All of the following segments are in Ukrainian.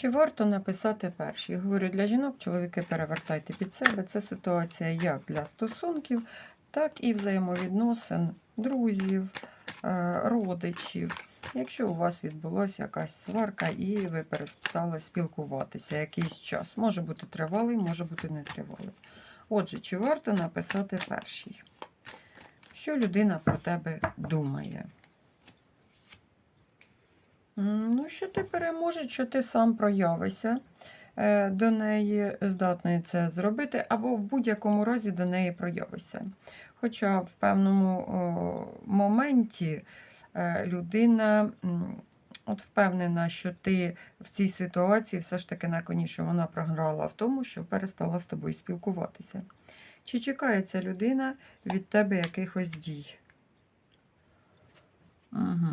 Чи варто написати перші? Говорю, для жінок чоловіки перевертайте під себе. Це ситуація як для стосунків, так і взаємовідносин друзів, е, родичів. Якщо у вас відбулася якась сварка і ви перестали спілкуватися якийсь час, може бути тривалий, може бути нетривалий. Отже, чи варто написати перший? Що людина про тебе думає? Ну, що ти переможеш, що ти сам проявишся е, до неї, здатний це зробити, або в будь-якому разі до неї проявишся. Хоча в певному о, моменті е, людина м, от впевнена, що ти в цій ситуації все ж таки на коні, що вона програла в тому, що перестала з тобою спілкуватися. Чи чекає ця людина від тебе якихось дій? Угу.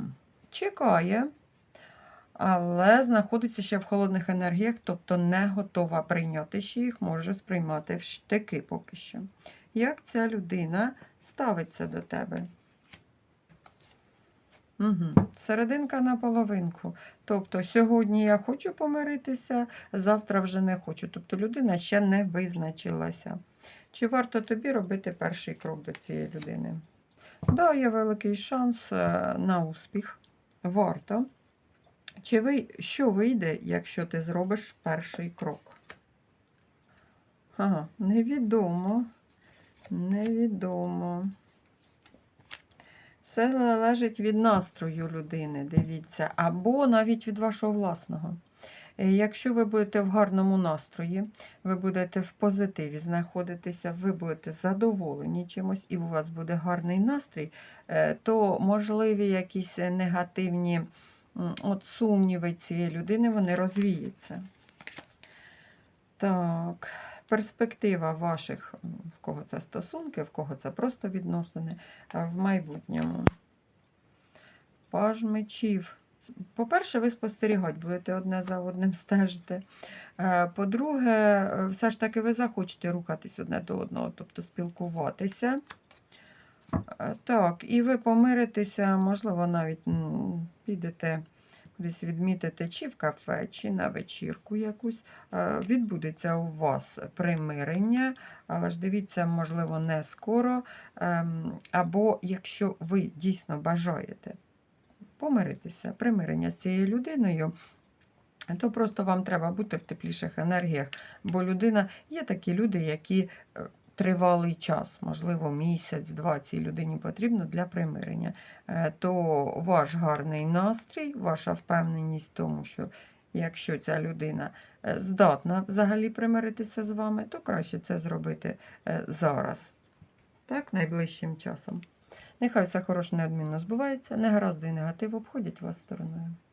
Чекає але знаходиться ще в холодних енергіях, тобто не готова прийняти ще їх, може сприймати в штики поки що. Як ця людина ставиться до тебе? Угу. Серединка на половинку. Тобто сьогодні я хочу помиритися, завтра вже не хочу. Тобто людина ще не визначилася. Чи варто тобі робити перший крок до цієї людини? Да, є великий шанс е, на успіх. Варто. Чи ви, що вийде, якщо ти зробиш перший крок? Ага, невідомо. Невідомо. Все залежить від настрою людини, дивіться, або навіть від вашого власного. Е, Якщо ви будете в гарному настрої, ви будете в позитиві знаходитися, ви будете задоволені чимось, і у вас буде гарний настрій, е, то можливі якісь негативні от сумніви цієї людини, вони розвіються. Так, перспектива ваших, в кого це стосунки, в кого це просто відносини в майбутньому. Паж мечів. По-перше, ви спостерігати будете одне за одним стежити. Е, По-друге, е, все ж таки ви захочете рухатись одне до одного, тобто спілкуватися. Е, Так, і ви помиритеся, можливо, навіть м, підете кудись відмітите чи в кафе, чи на вечірку якусь. Е, Відбудеться у вас примирення, але ж дивіться, можливо, не скоро. ем, Або якщо ви дійсно бажаєте помиритися, примирення з цією людиною. То просто вам треба бути в тепліших енергіях, бо людина є такі люди, які е, тривалий час, можливо, місяць, два цій людині потрібно для примирення. Е, То ваш гарний настрій, ваша впевненість в тому, що якщо ця людина е, здатна взагалі примиритися з вами, то краще це зробити е, зараз, так, найближчим часом. Нехай все хороше неодмінно збувається, негаразди і негатив обходять вас стороною.